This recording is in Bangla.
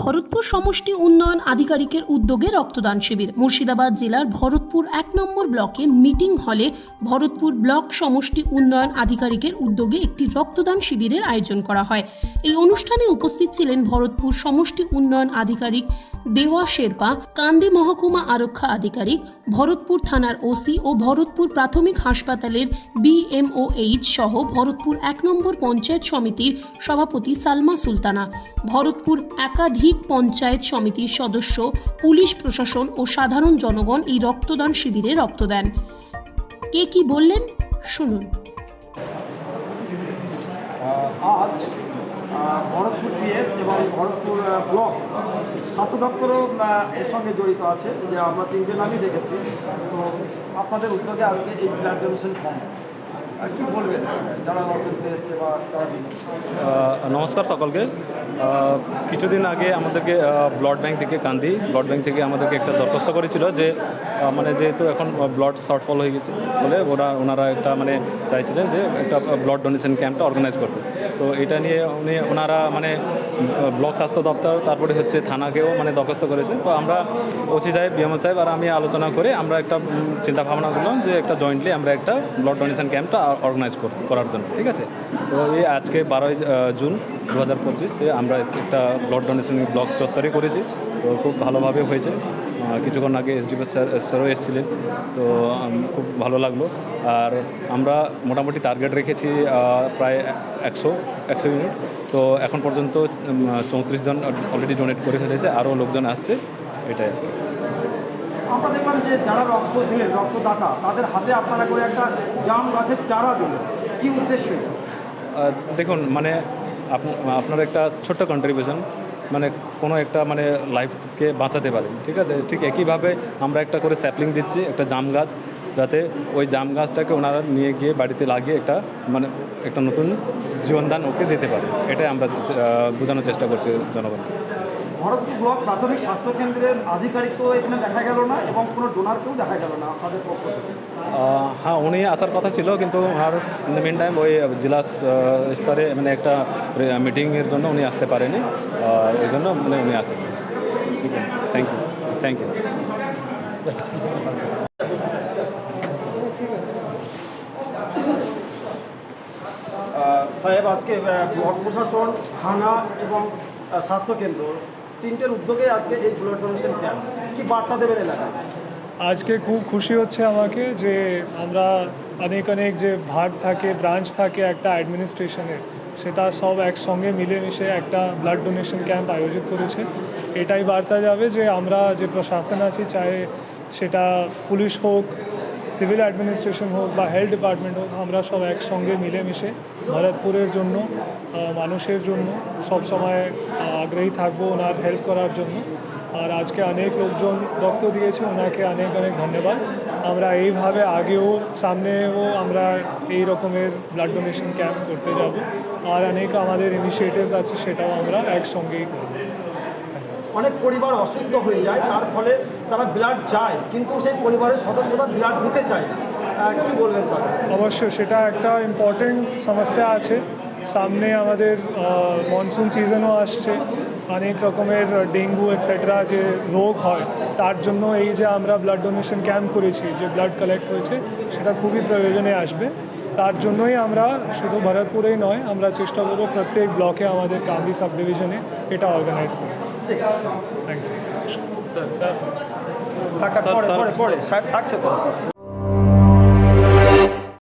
ভরতপুর সমষ্টি উন্নয়ন আধিকারিকের উদ্যোগে রক্তদান শিবির। মুর্শিদাবাদ জেলার ভরতপুর এক নম্বর ব্লকে মিটিং হলে ভরতপুর ব্লক সমষ্টি উন্নয়ন আধিকারিকের উদ্যোগে একটি রক্তদান শিবিরের আয়োজন করা হয়। এই অনুষ্ঠানে উপস্থিত ছিলেন ভরতপুর সমষ্টি উন্নয়ন আধিকারিক দেওয়া শেরপা, কান্দি মহকুমা আরক্ষা আধিকারিক, ভরতপুর থানার ওসি ও ভরতপুর প্রাথমিক হাসপাতালের বিএমওএইচ সহ ভরতপুর এক নম্বর পঞ্চায়েত সমিতির সভাপতি সালমা সুলতানা। ভরতপুর একাধিক পঞ্চায়েত সমিতির সদস্য, পুলিশ প্রশাসন ও সাধারণ জনগণ এই রক্তদান শিবিরে রক্ত দেন। কে কি বললেন? শুনুন। আজ ভরতপুর পিএস এবং ভরতপুর ব্লক স্বাস্থ্য দপ্তরও এর সঙ্গে জড়িত আছে। যে আমরা তিনটে নামই দেখেছি। তো আপনাদের উদ্যোগে আজকে এই ব্লাড ডোনেশন ফর্ম নমস্কার সকলকে। কিছুদিন আগে আমাদেরকে ব্লাড ব্যাংক থেকে কান্দি ব্লাড ব্যাংক থেকে আমাদেরকে একটা দরখাস্ত করেছিল যে মানে যেহেতু এখন ব্লাড শর্টফল হয়ে গেছে বলে ওরা, ওনারা একটা মানে চাইছিলেন যে একটা ব্লাড ডোনেশন ক্যাম্পটা অর্গানাইজ করতে। তো এটা নিয়ে উনি, ওনারা মানে ব্লক স্বাস্থ্য দপ্তর, তারপরে হচ্ছে থানাকেও মানে দরখাস্ত করেছে। তো আমরা ওসি সাহেব বিএমও সাহেব আর আমি আলোচনা করে আমরা একটা চিন্তা ভাবনা করলাম যে একটা জয়েন্টলি আমরা একটা ব্লাড ডোনেশন ক্যাম্পটা অর্গানাইজ করার জন্য, ঠিক আছে? তো এই আজকে বারোই জুন দু হাজার পঁচিশে আমরা একটা ব্লড ডোনেশন ব্লক চত্বরে করেছি। তো খুব ভালোভাবে হয়েছে। কিছুক্ষণ আগে এসডিপি স্যার, স্যারও এসেছিলেন। তো খুব ভালো লাগল। আর আমরা মোটামুটি টার্গেট রেখেছি প্রায় একশো একশো ইউনিট তো এখন পর্যন্ত চৌত্রিশ জন অলরেডি ডোনেট করে ফেলেছে। আরও লোকজন আসছে। এটাই। আমরা দেখলাম যে যারা রক্ত দিলেন, রক্তদাতা, তাদের হাতে আপনারা করে একটা জাম গাছের চারা দিলেন। কি উদ্দেশ্যে? দেখুন মানে আপ- আপনার একটা ছোট্ট কন্ট্রিবিউশন মানে কোনো একটা মানে লাইফকে বাঁচাতে পারেন, ঠিক আছে? ঠিক একইভাবে আমরা একটা করে স্যাপলিং দিচ্ছি, একটা জাম গাছ। যাতে ওই জাম গাছটাকে ওনারা নিয়ে গিয়ে বাড়িতে লাগিয়ে একটা মানে একটা নতুন জীবনদান ওকে দিতে পারে। এটাই আমরা বোঝানোর চেষ্টা করছি জনগণকে। ভরতপুর ব্লক প্রাথমিক স্বাস্থ্য কেন্দ্রের আধিকারিক তো এখানে দেখা গেল না এবং কোনো ডোনারকেও দেখা গেল না আপনাদের পক্ষ থেকে? হ্যাঁ উনি আসার কথা ছিল কিন্তু আর ইন দ্য মেন টাইম ওই জেলা স্তরে মানে একটা মিটিংয়ের জন্য উনি আসতে পারেনি। এই জন্য মানে উনি আসেন ঠিক আছে। থ্যাংক ইউ থ্যাংক ইউ সাহেব আজকে ব্লক প্রশাসন, থানা এবং স্বাস্থ্যকেন্দ্র তিনটের উদ্যোগে আজকে এই ব্লাড ডোনেশন ক্যাম্প কি বার্তা দেবেন এলাকায়? আজকে খুব খুশি হচ্ছে আমাকে যে আমরা অনেক অনেক যে ভাগ থাকে ব্রাঞ্চ থাকে একটা অ্যাডমিনিস্ট্রেশনের সেটা সব একসঙ্গে মিলেমিশে একটা ব্লাড ডোনেশন ক্যাম্প আয়োজিত করেছে। এটাই বার্তা যাবে যে আমরা যে প্রশাসন আছি চাहे সেটা পুলিশ হোক সিভিল অ্যাডমিনিস্ট্রেশন হোক বা হেলথ ডিপার্টমেন্ট হোক, আমরা সব একসঙ্গে মিলেমিশে ভরতপুরের জন্য মানুষের জন্য সব সময় আগ্রহী থাকব ওনার হেল্প করার জন্য। আর আজকে অনেক লোকজন রক্ত দিয়েছে, ওনাকে অনেক অনেক ধন্যবাদ। আমরা এইভাবে আগেও, সামনেও আমরা এই রকমের ব্লাড ডোনেশন ক্যাম্প করতে যাব। আর অনেক আমাদের ইনিশিয়েটিভস আছে, সেটাও আমরা একসঙ্গেই করব। অনেক পরিবার অসুস্থ হয়ে যায়, তার ফলে তারা ব্লাড চায়, কিন্তু সেই পরিবারের সদস্যরা ব্লাড দিতে চায় কি বলবেন অবশ্যই, সেটা একটা ইম্পর্টেন্ট সমস্যা আছে। সামনে আমাদের মনসুন সিজনও আসছে, অনেক রকমের ডেঙ্গু এটসেট্রা যে রোগ হয়, তার জন্য এই যে আমরা ব্লাড ডোনেশন ক্যাম্প করেছি, যে ব্লাড কালেক্ট হয়েছে, সেটা খুবই প্রয়োজনে আসবে। তার জন্যই আমরা শুধু ভরতপুরেই নয় আমরা চেষ্টা করব প্রত্যেক ব্লকে আমাদের কান্দি সাব ডিভিশনে এটা অর্গানাইজ করি থ্যাংক ইউ থাকছে তো